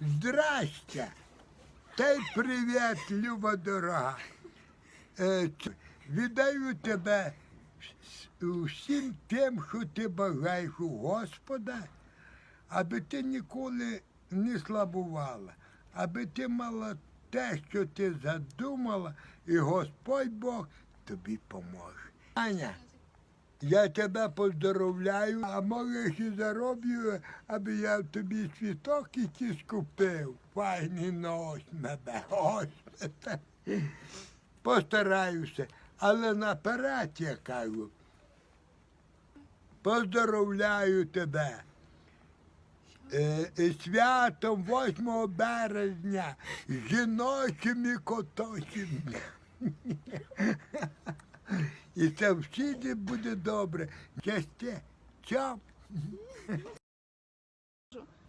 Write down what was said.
Здрастя. Та й привіт, Люба дорога. Е, Віддаю тебе усім тим, що ти бажаєш у Господа, аби ти ніколи не слабувала, аби ти мала те, що ти задумала, і Господь Бог тобі поможе. Аня, я тебе поздоровляю, а може і зароблю, аби я тобі світок якийсь купив. Файний нос мене, ось. Постараюся, але наперед я кажу. Поздоровляю тебе. Е, е, святом 8 березня, жіночим і коточим. І це всі буде добре. Часте. чом.